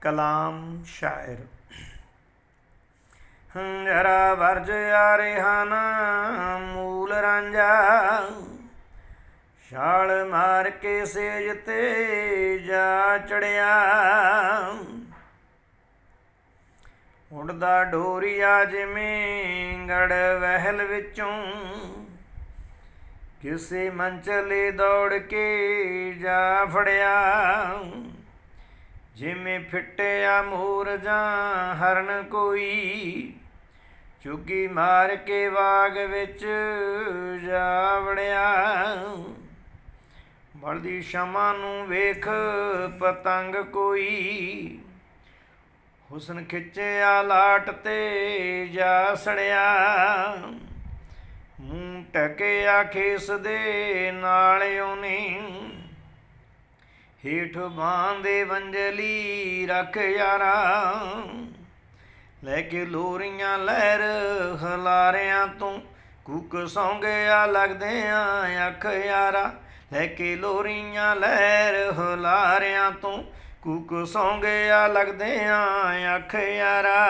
ਕਲਾਮ ਸ਼ਾਇਰ। ਜਰਾ ਵਰਜ ਆ ਰਿਹਾਨ ਮੂਲ ਰਾਂਝਾ। ਛਾਲ ਮਾਰ ਕੇ ਸੇਜ ਤੇ ਜਾ ਚੜਿਆ। ਉੜਦਾ ਡੋਰੀਆ ਜਿਵੇਂ ਗੜ ਵਹਿਲ ਵਿੱਚੋਂ। ਕਿਸੇ ਮੰਚਲੇ ਦੌੜ ਕੇ ਜਾ ਫੜਿਆ। ਜਿਵੇਂ ਫਿੱਟਿਆ ਮੋਰ ਜਾਂ ਹਰਨ ਕੋਈ ਚੁੱਗੀ ਮਾਰ ਕੇ ਬਾਗ ਵਿੱਚ ਜਾਵੜਿਆ। ਬਲਦੀ ਸ਼ਮਾ ਨੂੰ ਵੇਖ ਪਤੰਗ ਕੋਈ, ਹੁਸਨ ਖਿੱਚਿਆ ਲਾਟ ਤੇ ਜਾ ਸੜਿਆ ਮੂੰਹ ਟਕਿਆ ਖੇਸ ਦੇ ਨਾਲ ਉਹਨੇ ਹੇਠ ਬਾਂਦੇ ਵੰਜਲੀ ਰੱਖ ਯਾਰਾ। ਲੈ ਕੇ ਲੋਰੀਆਂ ਲਹਿਰ ਹਲਾਰਿਆਂ ਤੋਂ ਕੁੱਕ ਸੌਂਗਿਆ ਲੱਗਦੇ ਆ ਅੱਖ ਯਾਰਾ। ਲੈ ਕੇ ਲੋਰੀਆਂ ਲਹਿਰ ਹਲਾਰਿਆਂ ਤੋਂ ਕੁੱਕ ਸੌਂਗਿਆ ਲੱਗਦੇ ਆ ਅੱਖ ਯਾਰਾ।